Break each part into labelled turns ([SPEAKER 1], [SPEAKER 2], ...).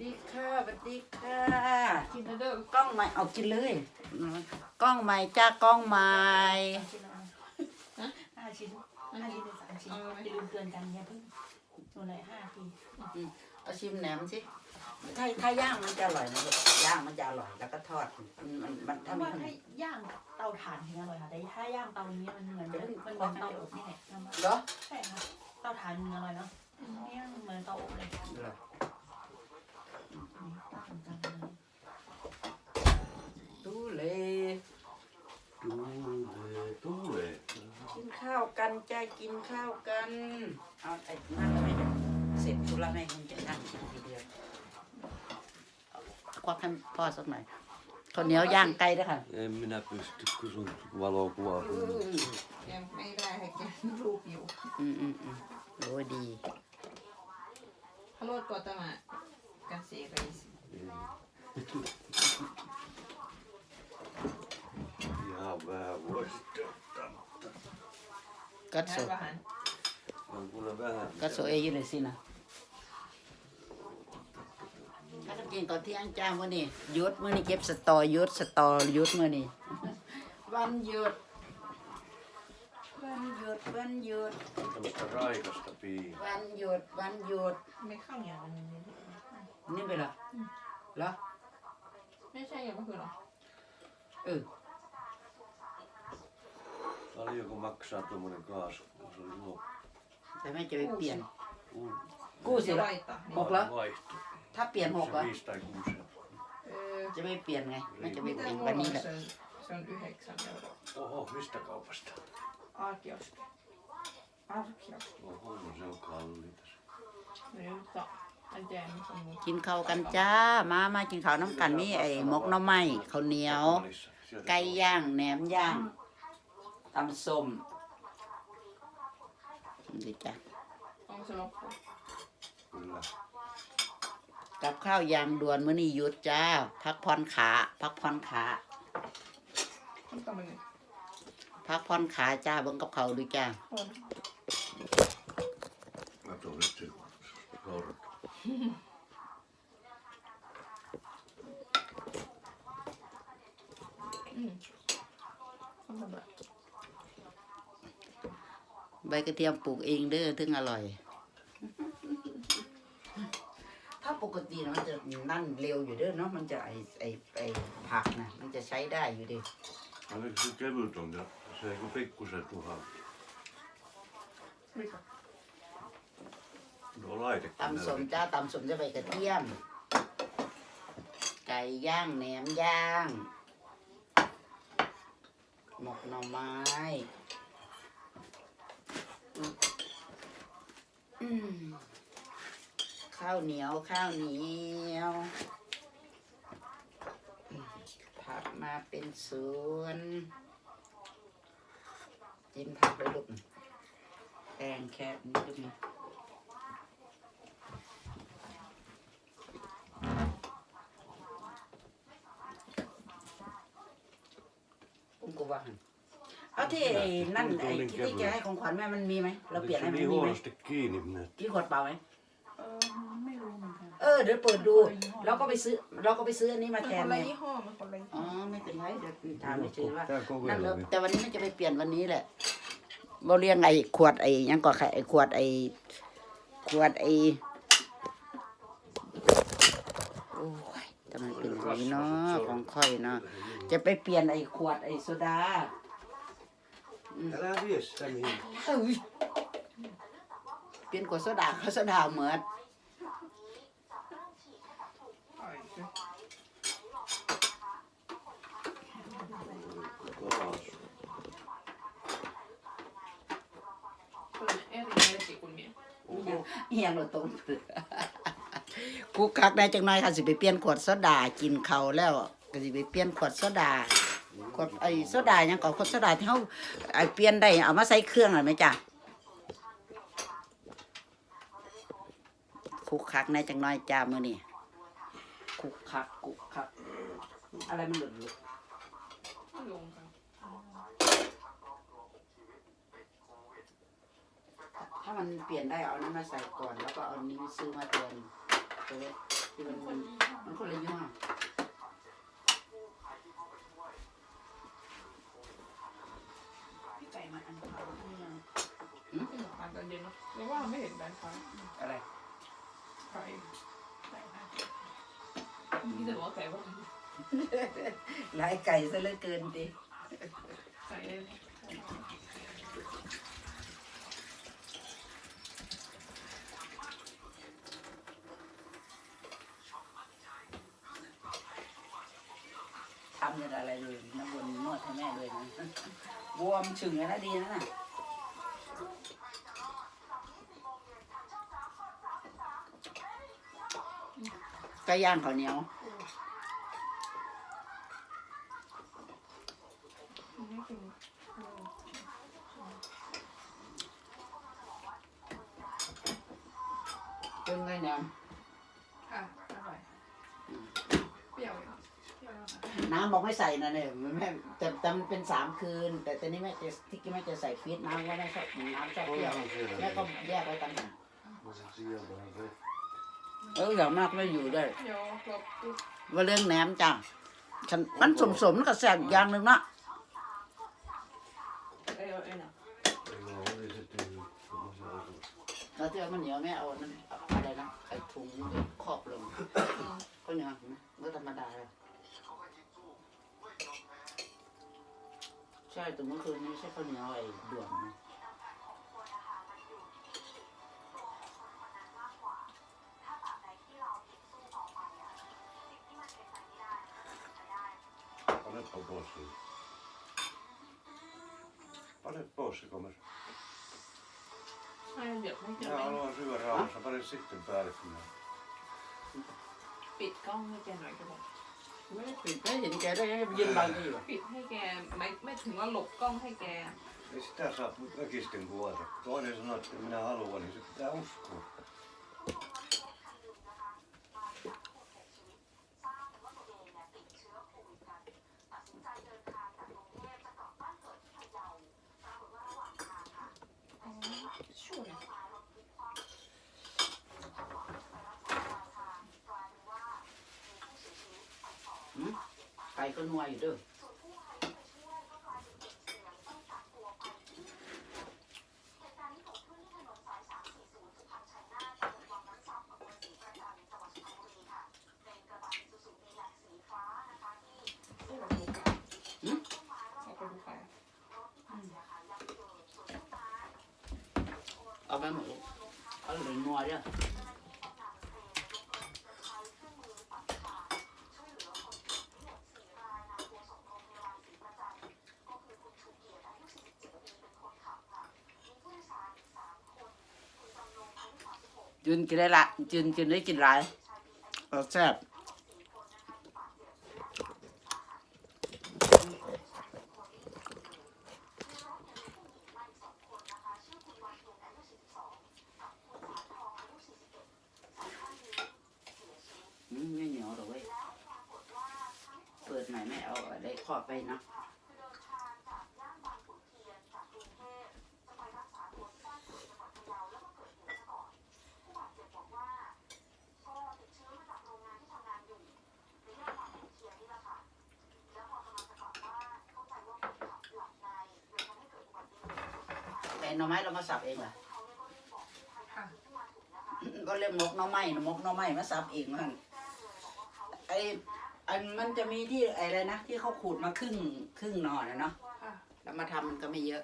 [SPEAKER 1] ดีค่ะสวัสดีค่ะ
[SPEAKER 2] กินแล้วเด้อก
[SPEAKER 1] ล้องใหม่เอากินเลยกล้องใหม่จ้ากล้องใหม่
[SPEAKER 3] ห้าชิ้นห้าชิ้นเป็นสามชิ้นอย่าลืมเตือนกันอย่าเพิ่งหนูเลยห้าที
[SPEAKER 1] เอาชิมแหนมสิถ้าถ้าย่างมันจะอร่อยนะลูกย่างมันจะอร่อยแล้วก็ทอดมันมันมัน
[SPEAKER 3] ถ้า
[SPEAKER 1] ถ้ามี
[SPEAKER 3] ว่า
[SPEAKER 1] ขน
[SPEAKER 3] ถ้ามย่างเตาถ่านถึงอร่อยค่ะแต่ถ้าย่างเตานี้มันเหมือนมันเหมือนเตาอบนี่แหละ
[SPEAKER 1] เหรอ
[SPEAKER 3] ใช่ค่ะเตาถ่านมันอร่อยเนาะนี่เหมือนเตาอบเลย
[SPEAKER 1] เหรอ
[SPEAKER 3] ต่างกันเลย
[SPEAKER 1] ดูเลย
[SPEAKER 4] Tuulee, tuulee.
[SPEAKER 1] กินข้าวกันจ้ากินข้าวกัน เอาไอ้นั่นไม่ได้เสร็จธุระแม่คงจะนั่งกินทีเดียวควักให้พ่อสักหน่อยข้าวเหนียวย่างไก่ด้วยค่ะ
[SPEAKER 4] En minä pysty, kun sun valokuvaa.
[SPEAKER 2] ยังไม่ได้ให้กินรูปอยู่
[SPEAKER 1] อืมอืมอืมโอ้ดี
[SPEAKER 2] ฮัลโหลกอตมากันเสียไป
[SPEAKER 4] Ihan vähän voisi ottaa, mutta
[SPEAKER 1] กัดโซ
[SPEAKER 2] งานประหาร
[SPEAKER 4] on kyllä vähän.
[SPEAKER 1] กัดโซเออยู่เลยสินะถ้าจะกินตอนเที่ยงจ้ามื่อนี้หยุดมื่อนี้เก็บสตอหยุดสตอหยุดมื่อนี้วันหยุดวันหยุดวันหยุด
[SPEAKER 4] Tämmöistä raikasta piimää.
[SPEAKER 1] วันหยุดวันหยุด
[SPEAKER 3] ไม่เข้าอย่างนึง
[SPEAKER 1] นี่ไปเหรอเหรอ
[SPEAKER 2] ไม่ใช่อย่างเมื่อคืนหรอ
[SPEAKER 1] เออ
[SPEAKER 4] Paljonko maksaa tuommoinen kaasu, jos oli luo?
[SPEAKER 1] แต่แม่จะไปเปลี่ยน
[SPEAKER 4] Uun
[SPEAKER 1] กู้สิ
[SPEAKER 2] จะ
[SPEAKER 1] ละ
[SPEAKER 2] ไล่ต่อ
[SPEAKER 1] หกแล้ว
[SPEAKER 4] vaihto.
[SPEAKER 1] ถ้าเปลี่ยนหก
[SPEAKER 4] Se
[SPEAKER 1] เหรอ
[SPEAKER 4] viisi tai kuusi euroa.
[SPEAKER 2] เออ
[SPEAKER 1] จะไม่เปลี่ยนไงแม่จะไป
[SPEAKER 2] mitä
[SPEAKER 1] เปลี่ยน
[SPEAKER 2] mulla
[SPEAKER 1] วัน
[SPEAKER 2] on
[SPEAKER 1] นี้แหละ
[SPEAKER 2] se, se on yhdeksän euroa.
[SPEAKER 4] Oho, mistä kaupasta?
[SPEAKER 2] Arkioski. Arkioski.
[SPEAKER 4] Oho, no se on kallita.
[SPEAKER 2] No mutta en tiedä missä on muuta.
[SPEAKER 1] กินข้าวกันจ้า มามากินข้าวน้ำกันนี่ไอ้หมกหน่อไม้ข้าวเหนียว
[SPEAKER 4] Kamalissa. Sieltä
[SPEAKER 1] ไก่ย่างแหนมย่าง ตำส้มดีจ้ะ
[SPEAKER 2] Onko se loppu?
[SPEAKER 4] Kyllä.
[SPEAKER 1] กับข้าวยางด่วนมื้อนี้หยุดจ้า พักผ่อนขา พักผ่อนขา
[SPEAKER 2] Mitä meni?
[SPEAKER 1] พักผ่อนขาจ้าเบิ่งกับเขาวดูจ้า
[SPEAKER 2] On.
[SPEAKER 4] Kato nyt se sortu.
[SPEAKER 2] On hyvä.
[SPEAKER 1] ใบกระเทียมปลูกเองเด้อถึงอร่อย ถ้าปกตินะมันจะนั่นเร็วอยู่เด้อเนาะมันจะไอไอไอผักนะมันจะใช้ได้อยู่ดิ
[SPEAKER 4] Oliko se kevyt on ja se ei kun pikkusen tuha.
[SPEAKER 2] Mikä?
[SPEAKER 4] No laite.
[SPEAKER 1] ตำสมจ้าตำสมจะใบกระเทียม ไก่ย่างแหนมย่าง หมกหน่อไม้อืมอืม ข้าวเหนียวข้าวเหนียวผักมาเป็นสวนจิ้มผักเลยลูกแตงแคบนี่ลูกนี่อุ้มกูว่า เอาที่ไอ้นั่นไอ้ที่ที่แกให้ของขวัญแม่มันมีไหมเราเปลี่ยนให้
[SPEAKER 4] se
[SPEAKER 1] มัน
[SPEAKER 4] niin
[SPEAKER 1] มีไหม
[SPEAKER 4] huonosti kiinni minä.
[SPEAKER 1] กี่ขวดเปล่าไหม
[SPEAKER 3] เออไม่รู้เหมือนกัน
[SPEAKER 1] เออเดี๋ยวเปิดดูเราก็ไปซื้อเราก็ไปซื้ออันนี้มา
[SPEAKER 2] มัน
[SPEAKER 1] แท
[SPEAKER 2] คนนละ
[SPEAKER 1] ไง
[SPEAKER 2] ยี่ห้อมันคนละยี่
[SPEAKER 1] อ๋
[SPEAKER 2] ห้
[SPEAKER 1] อ
[SPEAKER 2] อ
[SPEAKER 1] ไม่เป็นไรเดี๋ยวถามเฉยๆว่า
[SPEAKER 4] Tää koko
[SPEAKER 1] นั่นแล้ว
[SPEAKER 4] ajan.
[SPEAKER 1] แต่วันนี้มันจะไปเปลี่ยนวันนี้แหละเราเรียงไอ้ขวดไอ้หยังก็ไอ้ขวดไอ้ขวดไอ้โอ้ยทำไมเป็นอย่างนี้เนาะของค่อยเนาะจะไปเปลี่ยนไอ้ขวดไอ้โซดา
[SPEAKER 4] Älä vie sitä mihin.
[SPEAKER 1] เอ้ยเปลี่ยนขวดโซดาเขาโซดาเหมือน
[SPEAKER 2] Ai se.
[SPEAKER 4] Kaasu.
[SPEAKER 2] Kyllä eri merkki kuin minä.
[SPEAKER 1] เฮียงเราตรงเผือกูคักได้จังน้อยค่ะสิไปเปลี่ยนขวดโซดากินเขาวแล้วก็สิไปเปลี่ยนขวดโซดาข วดไอ้โซดาหยังก็ขวดโซดาที่เขาไอ้เปลี่ยนได้เอามาใส่เครื่องหน่อยไหมจ๊ะคุกคักได้จังน้อยจ้ามื้อนี้คุกคักคุกคัก อะไรมันหลุดหลุด
[SPEAKER 2] Lunkan.
[SPEAKER 1] ถ้ามันเปลี่ยนได้เอานั้นมาใส่ก่อน แล้วก็เอานิ้วซื้อมาแทนตัวเล็กที่มันมันมันคนละยี่ห้อ
[SPEAKER 3] ไก่มาอันเขาเนี่ย
[SPEAKER 2] ทานตอนเย็นเนาะเรียกว่าไม่เห็นแบรนด์ไฟ
[SPEAKER 1] อะไร
[SPEAKER 2] ไฟนี่จะบอกว่าไก่ว่า
[SPEAKER 1] หลายไก่ซะเหลือเกินดิ
[SPEAKER 2] ไก่เลย
[SPEAKER 1] ทำยังอะไรเลยน้ำวนนวดให้แม่เลยนะ บวมฉึงเลยนะดีนะน่ะไก่ย่างข้าวเหนียว
[SPEAKER 2] ไม่กิน
[SPEAKER 1] เป็นไงเนี่ย
[SPEAKER 2] ค่ะอร่อยเปรี้ยวอยู่เปรี้ยวนะคะ
[SPEAKER 1] น้ำบอกไม่ ใส่นะเนี่ยมันไม่แต่แต่มันเป็นสามคืน แต่ตอนนี้แม่จะที่แม่จะใส่ฟีดน้ำว่าแม่ชอบน้ำชอบเปรี้ยวแม่ก็แยกไว้ต่างหาก
[SPEAKER 4] Vad ska jag säga bara det?
[SPEAKER 1] เอออย่างมากไม่อยู่ด้วย
[SPEAKER 2] เดี๋ยวครบปุ๊บ
[SPEAKER 1] ว่าเรื่องแหนมจ้ะฉันมันสมสมๆกับแสบอีกอย่างหนึ่งเนาะ
[SPEAKER 2] เอ้ยเอ้ยเนาะ
[SPEAKER 4] Ja, det sitter ju... måste jag ha-
[SPEAKER 1] แล้วที่ว่ามันเหนียวแม่เอานั่นเอาอะไรนะไอ้ถุงครอบลงก็เหนียวเห็นไหมก็ธรรมดาเลย ใช่แต่เมื่อคืนนี้ใช่ข้าวเหนียวไอ้ด่วนนะ
[SPEAKER 4] Panna på påsen. Panna på se kommer.
[SPEAKER 2] ให้เดี๋ยวให้กิน
[SPEAKER 4] Jag haluan syödä rauhassa. Pane sitten päällikkönä.
[SPEAKER 2] ปิดกล้อง
[SPEAKER 1] ไม่ได้ปิดไม่เห็นแกได้ยืนบังแกอยู่
[SPEAKER 2] ปิดให้แกไม่ไม่ถึงว่าหลบกล้องให้แก
[SPEAKER 4] Ei sitä saa väkisten kuvata. Toinen sanoo, että minä haluan, niin se pitää uskoa.
[SPEAKER 2] ช่ วย
[SPEAKER 1] ไก่ก็นัวอยู่เด้อ
[SPEAKER 2] เอาไปดูไฟ
[SPEAKER 1] เอาไปหมดเอาเลยนัวเด้อ จืนกินได้ละจืนกินได้กินหลายเอาแซ่บอืมไม่เหนียวหรอกเว้ย เปิดไหนอยไม่เอาอะไรครอบไปเนาะ แต่หน่อไม้เรามาสับเองเหรอ
[SPEAKER 2] ค่ะ
[SPEAKER 1] ก็เรียกมกหน่อไม้นะมกหน่อไม้มาสับเองมันไออันมันจะมีที่อะไรนะที่เขาขูดมาครึ่งครึ่งหน่อนะเนาะ
[SPEAKER 2] ค่ะ
[SPEAKER 1] แล้วมาทำมันก็ไม่เยอะ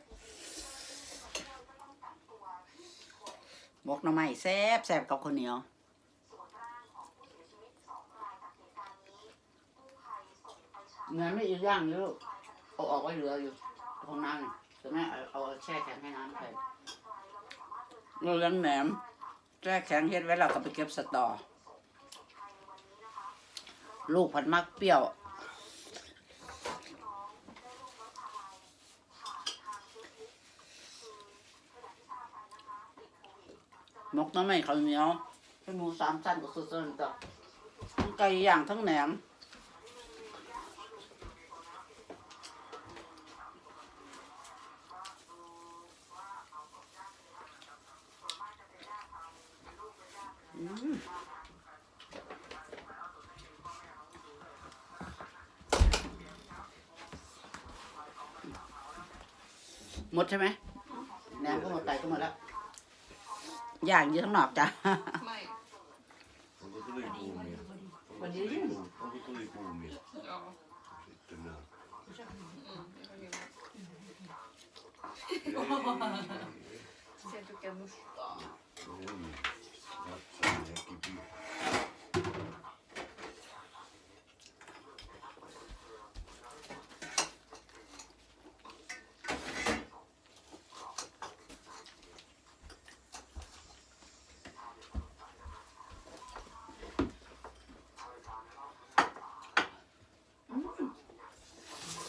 [SPEAKER 1] มกหน่อไม้แซ่บแซ่บกับข้าวเหนียว เงินไม่อีกอย่างอยู่ลูกเอาออกไว้เหลืออยู่ห้องน้ำเนี่ย แต่แม่เอาเอาแช่แข็งให้น้ำไปเราเลี้ยงแหนมแช่แข็งเฮ็ดไว้เราก็ไปเก็บสตอ ลูกผัดมักเปรี้ยว มกน้ำไม่ข้าวเหนียวเป็นหมูสามชั้นกับสุดๆต่อทั้งไก่ย่างทั้งแหนม หมดใช่ไหมแหนมก็หมดไก่ก็หมดแล้ว อย่างอยู่ข้างนอกจ้ะ
[SPEAKER 2] ไม่
[SPEAKER 4] Onko tuli kuumia?
[SPEAKER 1] Vad är det?
[SPEAKER 4] Onko tuli kuumia?
[SPEAKER 2] เอา
[SPEAKER 4] Sitten nää.
[SPEAKER 2] อืมไม่ค่อยมีนะ
[SPEAKER 4] Ei,
[SPEAKER 2] เกมุสตา
[SPEAKER 4] ei. Napsainen ja kipi.
[SPEAKER 1] Ừ.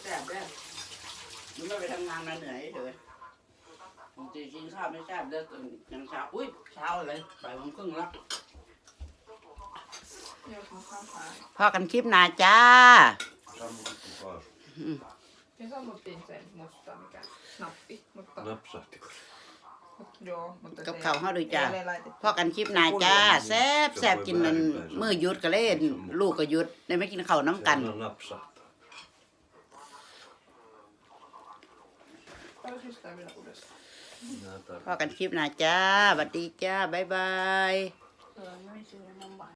[SPEAKER 1] แซ่บเด้อมัน ไม่ไปทำงานมาเหนื่อยเฉยบางทีกินข้าวไม่แซ่บเด้อตื่นยังเช้า อุ้ยเช้าเลยบ่ายโมงครึ่งแล้ว
[SPEAKER 2] เดี๋ยวของข้าวขาย
[SPEAKER 1] พอกันคลิปหน้าจ้า
[SPEAKER 4] Sammutittu taas.
[SPEAKER 2] Me sammuttiin sen musta mikä nappi, mutta
[SPEAKER 4] Napsahtiko se?
[SPEAKER 2] joo, mutta
[SPEAKER 1] กับ
[SPEAKER 2] se
[SPEAKER 1] ข้าวเฮาด้วยจ้า
[SPEAKER 2] ei ole laitettu.
[SPEAKER 1] พอกันคลิปหน้าจ้าแซ่บแซ่บกินมันมือหยุดก็เล่น ลูกก็หยุดได้ไม่กินข้าวน้ำกัน
[SPEAKER 4] Se
[SPEAKER 1] พอกันคลิปหน้าจ้าสวัสดีจ้า บ๊ายบาย